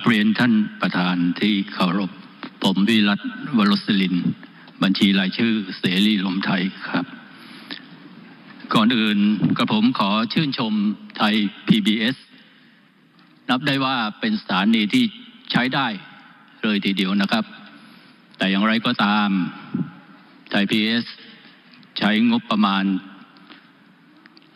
บเรียนท่านประธานที่เคารพ ผมวิรัตวรสลิน บัญชีรายชื่อเสรีลมไทยครับ ก่อนอื่นกระผมขอชื่นชมไทย PBS นับได้ว่าเป็นสถานีที่ใช้ได้เลยทีเดียวนะครับ แต่อย่างไรก็ตามไทย PBS ใช้งบประมาณ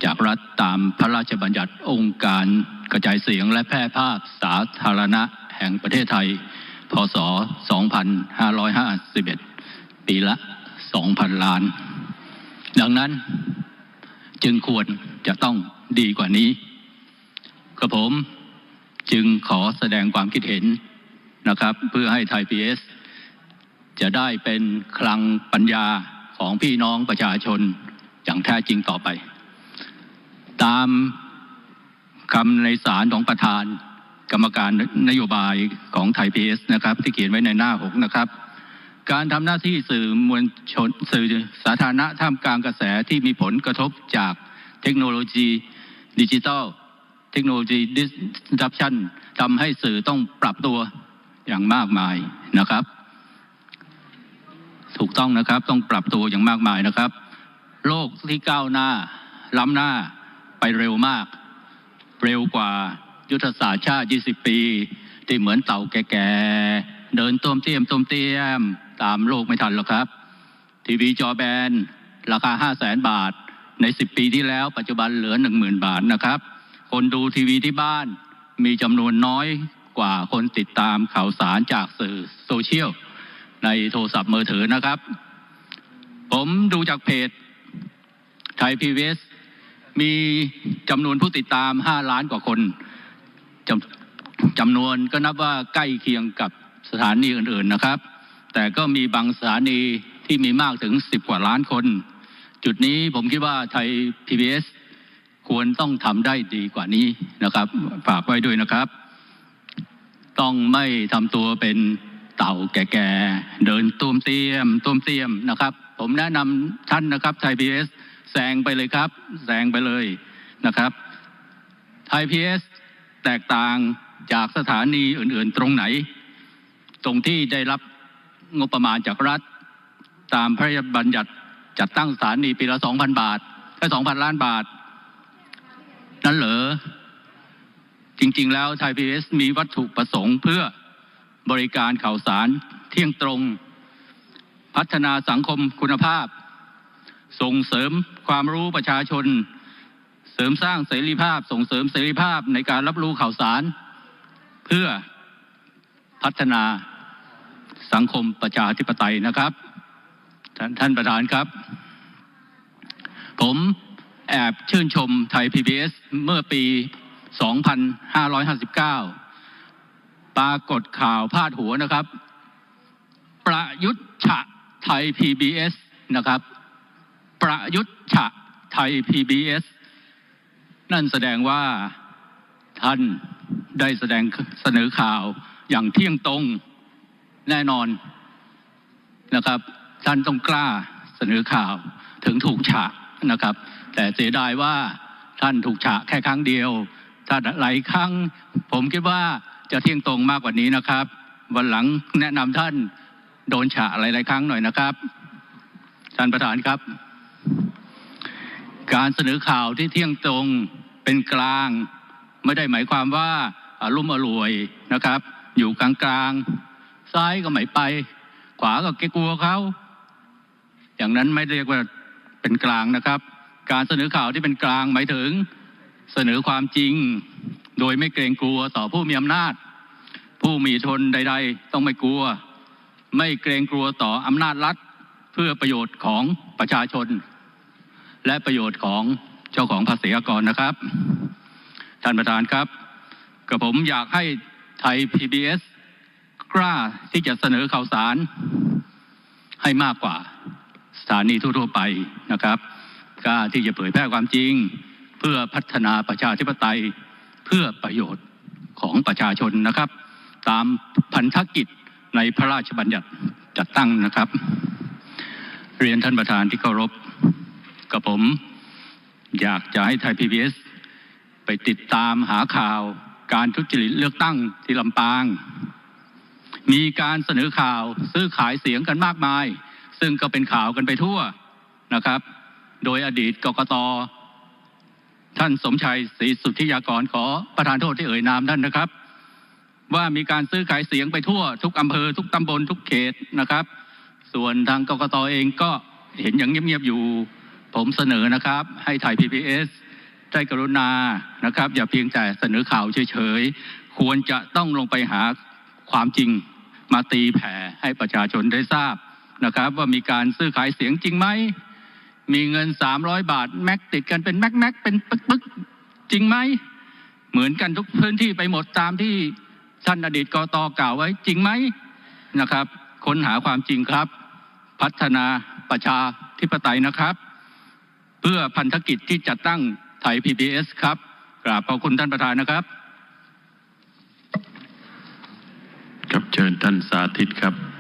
จากรัฐตามพระราชบัญญัติองค์การ กระจายเสียงและแพร่ภาพสาธารณะแห่งประเทศไทย พศ 2551 ปีละ 2,000 ล้าน ดังนั้นจึงควรจะต้องดีกว่านี้กระผมจึงขอแสดงความคิดเห็นนะครับ เพื่อให้ไทยพีเอสจะได้เป็นคลังปัญญาของพี่น้องประชาชนอย่างแท้จริงต่อไป ตาม คำในสารของประธาน กรรมการนโยบายของไทยพีเอสนะครับ ที่เขียนไว้ในหน้าหกนะครับ การทำหน้าที่สื่อมวลชนสื่อสาธารณะท่ามกลางกระแสที่มีผลกระทบจากเทคโนโลยีดิจิทัลเทคโนโลยี disruption ทำให้สื่อต้องปรับตัวอย่างมากมายนะครับ ถูกต้องนะครับต้องปรับตัวอย่างมากมายนะครับ โลกที่ก้าวหน้า ล้ำหน้าไปเร็วมาก เร็วกว่ายุทธศาสตร์ชาติ 20 ปี ที่เหมือนเต่าแก่ๆ เดินต้มเตี้ยมต้มเตี้ยม ตามโลกไม่ทันหรอกครับ ทีวีจอแบน ราคา 5 0 0แสนบาท ใน 10 ปีที่แล้วปัจจุบันเหลือ 10,000 บาทนะครับ คนดูทีวีที่บ้านมีจำนวนน้อยกว่าคนติดตามข่าวสารจากสื่อโซเชียล ในโทรศัพท์มือถือนะครับ ผมดูจากเพจไทยพีวี มีจำนวนผู้ติดตาม 5 ล้านกว่าคนจำจำนวนก็นับว่าใกล้เคียงกับสถานีอื่นๆนะครับ แต่ก็มีบางสถานีที่มีมากถึง 10 กว่าล้านคน จุดนี้ผมคิดว่าไทย PBS ควรต้องทำได้ดีกว่านี้นะครับ ฝากไว้ด้วยนะครับ ต้องไม่ทำตัวเป็นเต่าแก่ๆ เดินตุ้มเตี้ยมตุ้มเตี้ยมนะครับ ผมแนะนำท่านนะครับไทย PBS แซงไปเลยครับแซงไปเลยนะครับไทย PBS แตกต่างจากสถานีอื่นๆตรงไหน ตรงที่ได้รับงบประมาณจากรัฐ ตามพระราชบัญญัติจัดตั้งสถานีปีละ2,000บาทแค่2,000ล้านบาท นั่นเหรอ จริง ๆ แล้วไทยพีเอสมีวัตถุประสงค์เพื่อบริการข่าวสารเที่ยงตรง พัฒนาสังคมคุณภาพ ส่งเสริมความรู้ประชาชน เสริมสร้างเสรีภาพ ส่งเสริมเสรีภาพในการรับรู้ข่าวสาร เพื่อพัฒนาสังคมประชาธิปไตยนะครับ ท่านท่านประธานครับ ผมแอบชื่นชมไทย PBS เมื่อปี 2559 ปรากฏข่าวพาดหัวนะครับ ประยุทธ์ฉะไทย PBS นะครับ ประยุทธ์ฉะไทย PBS นั่นแสดงว่าท่านได้แสดงเสนอข่าวอย่างเที่ยงตรงแน่นอนนะครับ ท่านต้องกล้าเสนอข่าวถึงถูกฉะนะครับ แต่เสียดายว่าท่านถูกฉะแค่ครั้งเดียว ถ้าหลายครั้ง ผมคิดว่าจะเที่ยงตรงมากกว่านี้นะครับ วันหลังแนะนำท่านโดนฉะหลายๆครั้งหน่อยนะครับท่านประธานครับ การเสนอข่าวที่เที่ยงตรงเป็นกลาง ไม่ได้หมายความว่าอารุ่มอรวยนะครับ อยู่กลางๆซ้ายก็ไม่ไป ขวาก็เกกลัวเขาอย่างนั้นไม่เรียกว่าเป็นกลางนะครับ การเสนอข่าวที่เป็นกลางหมายถึงเสนอความจริง โดยไม่เกรงกลัวต่อผู้มีอำนาจ ผู้มีทนใด ๆ ต้องไม่กลัว ไม่เกรงกลัวต่ออำนาจรัฐ เพื่อประโยชน์ของประชาชน และประโยชน์ของเจ้าของภาษีอากรนะครับ ท่านประธานครับกับผมอยากให้ไทย PBS กล้าที่จะเสนอข่าวสารให้มากกว่าสถานีทั่วๆไปนะครับ กล้าที่จะเผยแพร่ความจริง เพื่อพัฒนาประชาธิปไตยเพื่อประโยชน์ของประชาชนนะครับ ตามพันธกิจในพระราชบัญญัติจัดตั้งนะครับ เรียนท่านประธานที่เคารพ กับผม อยากจะให้ไทย PBS ไปติดตามหาข่าวการทุจริตเลือกตั้งที่ลำปาง มีการเสนอข่าวซื้อขายเสียงกันมากมาย ซึ่งก็เป็นข่าวกันไปทั่วนะครับ โดยอดีตกกตท่านสมชัยศรีสุทธิยากรขอประธานโทษที่เอ่ยนามท่านนะครับ ว่ามีการซื้อขายเสียงไปทั่ว ทุกอำเภอทุกตำบลทุกเขตนะครับ ส่วนทางกกตเองก็เห็นอย่างเงียบๆอยู่ ผมเสนอนะครับ ให้ไทย PBS ได้กรุณานะครับ อย่าเพียงแต่เสนอข่าวเฉยๆ ควรจะต้องลงไปหาความจริงมาตีแผ่ให้ประชาชนได้ทราบนะครับ ว่ามีการซื้อขายเสียงจริงไหม มีเงิน 300 บาท แม็กติดกันเป็นแม็กแม็กเป็นปึ๊กปึ๊กจริงไหม เหมือนกันทุกพื้นที่ไปหมดตามที่ท่านอดีตกตกล่าวไว้จริงไหมนะครับ ค้นหาความจริงครับ พัฒนาประชาธิปไตยนะครับ เพื่อพันธกิจที่จัดตั้งไทย PBS ครับกราบขอบคุณท่านประธานนะครับ ครับเชิญท่านสาธิตครับ